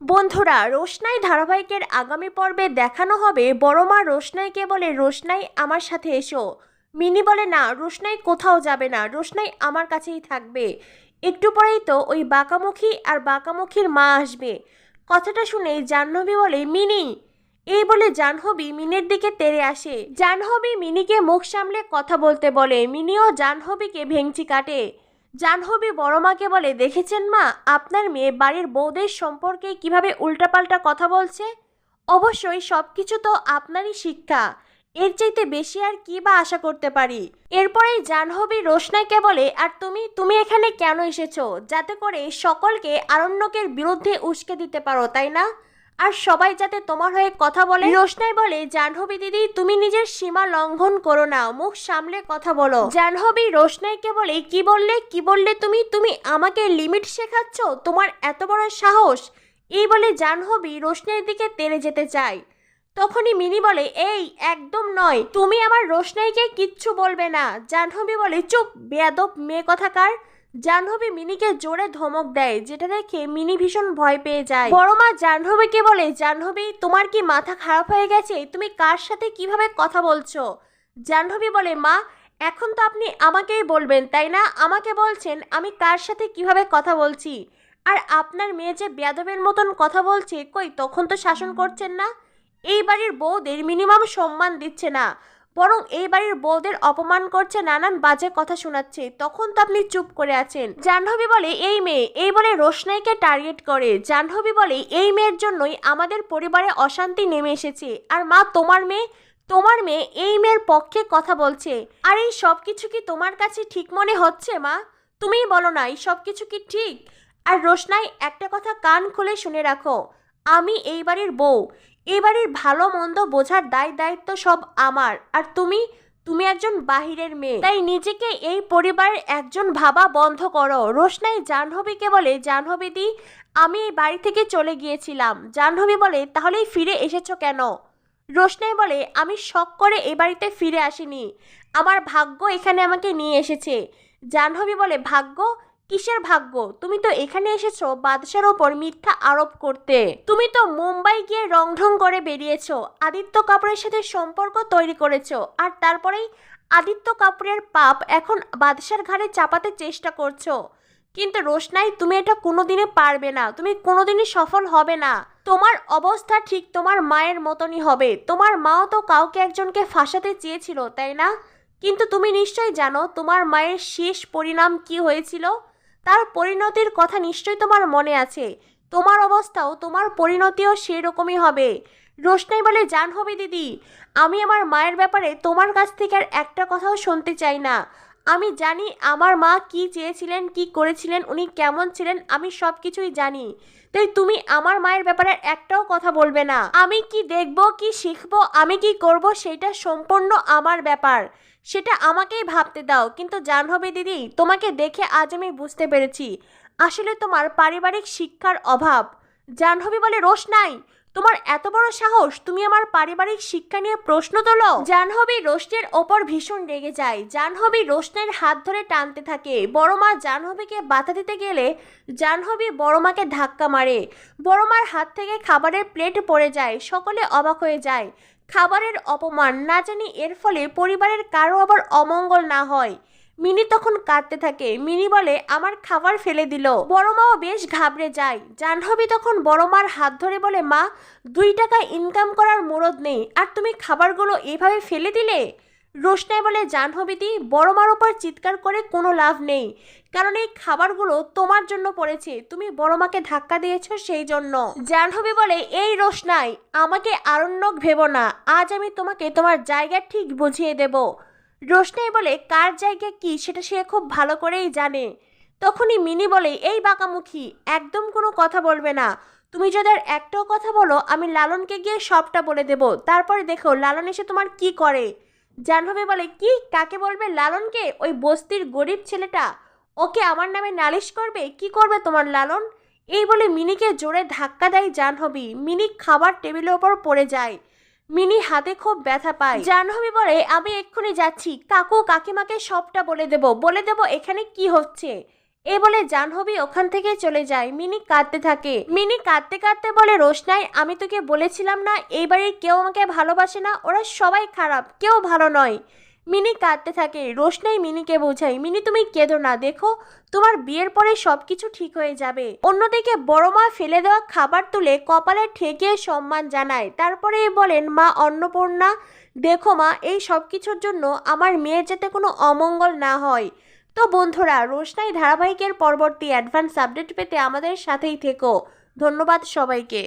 বন্ধুরা, রোশনাই ধারাবাহিকের আগামী পর্বে দেখানো হবে বড় মা রোশনাইকে বলে রোশনাই আমার সাথে এসো। মিনি বলে, না, রোশনাই কোথাও যাবে না, রোশনাই আমার কাছেই থাকবে। একটু পরেই তো ওই বাঁকামুখী আর বাঁকামুখীর মা আসবে। কথাটা শুনে জাহ্নবী বলে, মিনি! এই বলে জাহ্নবী মিনির দিকে তেড়ে আসে। জাহ্নবী মিনিকে মুখ সামলে কথা বলতে বলে, মিনিও জাহ্নবীকে ভেঙচি কাটে। জাহ্নবী বড় মাকে বলে, দেখেছেন মা, আপনার মেয়ে বাড়ির বৌদের সম্পর্কে কীভাবে উল্টাপাল্টা কথা বলছে? অবশ্যই সব কিছু তো আপনারই শিক্ষা। এর চাইতে বেশি আর কি বা আশা করতে পারি? এরপরেই জাহ্নবী রোশনাইকে বলে, আর তুমি তুমি এখানে কেন এসেছ? যাতে করে সকলকে আরণ্যকের বিরুদ্ধে উস্কে দিতে পারো, তাই না? আর সবাই যাতে তোমার হয়ে কথা বলে। রোশনাই বলে জাহ্নবী দিদি তুমি নিজের সীমা লঙ্ঘন করো না মুখ সামলে কথা বলো। জাহ্নবী রোশনাইকে বলে কি বললে কি বললে তুমি? তুমি আমাকে লিমিট শেখাচ্ছ? তোমার এত বড় সাহস? এই বলে জাহ্নবী রোশনাইয়ের দিকে তেড়ে যেতে চায়। তখনই মিনি বলে এই একদম নয়। তুমি আমার রোশনাইকে কিচ্ছু বলবে না। জাহ্নবী বলে চুপ বেয়াদব মেয়ে কথাকার জাহ্নবী মিনিকে জোরে ধমক দেয় যেটা দেখে মিনি ভীষণ ভয় পেয়ে যায়। বড় মা জাহ্নবীকে বলে জাহ্নবী তোমার কি মাথা খারাপ হয়ে গেছে? তুমি কার সাথে কীভাবে কথা বলছো? জাহ্নবী বলে মা এখন তো আপনি আমাকেই বলবেন তাই না? আমাকে বলছেন আমি কার সাথে কীভাবে কথা বলছি? আর আপনার মেয়ে যে বেয়াদবের মতন কথা বলছে কই তখন তো শাসন করছেন না? এই বাড়ির বউদের মিনিমাম সম্মান দিচ্ছে না। বরং এই বাড়ির বউদের অপমান করছে নানান বাজে কথা শোনাচ্ছে। তখন তো আপনি চুপ করে আছেন। জাহ্নবী বলে, এই মেয়ে। এই বলে রোশনাইকে টার্গেট করে। জাহ্নবী বলে, এই মেয়ের জন্যই আমাদের পরিবারে অশান্তি নেমে এসেছে। আর মা, তোমার মেয়ে? তোমার মেয়ে এই মেয়ের পক্ষে কথা বলছে। আর এই সব কিছু কি তোমার কাছে ঠিক মনে হচ্ছে, মা? তুমিই বলো না, এই সব কিছু কি ঠিক? আর রোশনাই একটা কথা কান খুলে শুনে রাখো, আমি এই বাড়ির বউ। এই বাড়ির ভালো মন্দ বোঝার দায় দায়িত্ব সব আমার। আর তুমি? তুমি একজন বাহিরের মেয়ে। তাই নিজেকে এই পরিবারের একজন ভাবা বন্ধ করো। রোশনাই জাহ্নবীকে বলে, জাহ্নবী দি, আমি এই বাড়ি থেকে চলে গিয়েছিলাম। জাহ্নবী বলে, তাহলেই ফিরে এসেছ কেন? রোশনাই বলে, আমি শখ করে এই বাড়িতে ফিরে আসিনি। আমার ভাগ্য এখানে আমাকে নিয়ে এসেছে। জাহ্নবী বলে, ভাগ্য? কিসের ভাগ্য? তুমি তো এখানে এসেছ বাদশার ওপর মিথ্যা আরোপ করতে। তুমি তো মুম্বাই গিয়ে রংঢং করে বেরিয়েছো, আদিত্য কাপুরের সাথে সম্পর্ক তৈরি করেছ, আর তারপরেই আদিত্য কাপুরের পাপ এখন বাদশার ঘাড়ে চাপাতে চেষ্টা করছ। কিন্তু রোশনাই, তুমি এটা কোনোদিনে পারবে না, তুমি কোনোদিনই সফল হবে না। তোমার অবস্থা ঠিক তোমার মায়ের মতনই হবে। তোমার মাও তো কাউকে একজনকে ফাঁসাতে চেয়েছিল, তাই না? কিন্তু তুমি নিশ্চয়ই জানো তোমার মায়ের শেষ পরিণাম কি হয়েছিল? তার পরিণতির কথা নিশ্চয়ই তোমার মনে আছে। তোমার অবস্থাও তোমার পরিণতিও সেরকমই হবে। রোশনাই বলে জান হবে দিদি, আমি আমার মায়ের ব্যাপারে তোমার কাছ থেকে আর একটা কথাও শুনতে চাই না। আমি জানি আমার মা কি চেয়েছিলেন, কি করেছিলেন, উনি কেমন ছিলেন, আমি সব কিছুই জানি। তাই তুমি আমার মায়ের ব্যাপারে একটাও কথা বলবে না। আমি কি দেখব, কি শিখব, আমি কি করব, সেটা সম্পূর্ণ আমার ব্যাপার। সেটা আমাকেই ভাবতে দাও। কিন্তু জাহ্নবী দিদি, তোমাকে দেখে আজ আমি বুঝতে পেরেছি। আসলে তোমার পারিবারিক শিক্ষার অভাব। জাহ্নবী বলে রোশ নাই। তোমার এত বড় সাহস, তুমি আমার পারিবারিক শিক্ষা নিয়ে প্রশ্ন তোলো? জাহ্নবী রোশনের ওপর ভীষণ রেগে যায়। জাহ্নবী রোশনের হাত ধরে টানতে থাকে। বড় মা জাহ্নবীকে বাধা দিতে গেলে জাহ্নবী বড় মাকে ধাক্কা মারে। বড় মার হাত থেকে খাবারের প্লেট পড়ে যায়, সকলে অবাক হয়ে যায়। খাবারের অপমান, না জানি এর ফলে পরিবারের কারও আবার অমঙ্গল না হয়। মিনি তখন কাঁদতে থাকে। মিনি বলে, আমার খাবার ফেলে দিল। বড় মাও বেশ ঘাবড়ে যায়। জাহ্নবী তখন বড় মার হাত ধরে বলে, মা, দুই টাকা ইনকাম করার মুরদ নেই। আর তুমি খাবারগুলো এভাবে ফেলে দিলে? রোশনাই বলে জাহ্নবীদি বড় মার ওপর চিৎকার করে কোনো লাভ নেই। কারণ এই খাবারগুলো তোমার জন্য পড়েছে। তুমি বড় মাকে ধাক্কা দিয়েছ সেই জন্য। জাহ্নবী বলে, এই রোশনাই, আমাকে আরণ্যক ভেবো না। আজ আমি তোমাকে তোমার জায়গা ঠিক বুঝিয়ে দেব। রোশনাই বলে, কার জায়গা কি সেটা সে খুব ভালো করেই জানে। তখনই মিনি বলে, এই বাঁকামুখী, একদম কোনো কথা বলবে না। তুমি যদি আর একটাও কথা বলো, আমি লালনকে গিয়ে সবটা বলে দেব। তারপরে দেখো, লালন এসে তোমার কি করে? জাহ্নবী বলে, কি? কাকে বলবে লালনকে? ওই বস্তির গরিব ছেলেটা? ওকে আমার নামে নালিশ করবে? কি করবে তোমার লালন? এই বলে মিনিকে জোরে ধাক্কা দেয় জাহ্নবী। মিনি খাবার টেবিলের ওপর পড়ে যায়। মিনি হাতে খুব ব্যথা পায়। জাহ্নবী বলে, আমি এক্ষুনি যাচ্ছি। কাকু, কাকিমাকে সবটা বলে দেব। বলে দেব এখানে কি হচ্ছে? এ বলে জাহ্নবী ওখান থেকে চলে যায়। মিনি কাঁদতে থাকে। মিনি কাঁদতে কাঁদতে বলে, রোশনাই, আমি তোকে বলেছিলাম না এই বাড়ির কেউ আমাকে ভালোবাসে না। ওরা সবাই খারাপ, কেউ ভালো নয়। মিনি কাঁদতে থাকে। রোশনাই মিনিকে বোঝাই মিনি, তুমি কেঁদো না, দেখো তোমার বিয়ের পরে সবকিছু ঠিক হয়ে যাবে। অন্যদিকে বড় মা ফেলে দেওয়া খাবার তুলে কপালে ঠেকিয়ে সম্মান জানায়। তারপরে বলেন, মা অন্নপূর্ণা, দেখো মা, এই সব কিছুর জন্য আমার মেয়ের যাতে কোনো অমঙ্গল না হয়। তো বন্ধুরা, রোশনাই ধারাবাহিকের পরবর্তী অ্যাডভান্স আপডেট পেতে আমাদের সাথেই থেকো। ধন্যবাদ সবাইকে।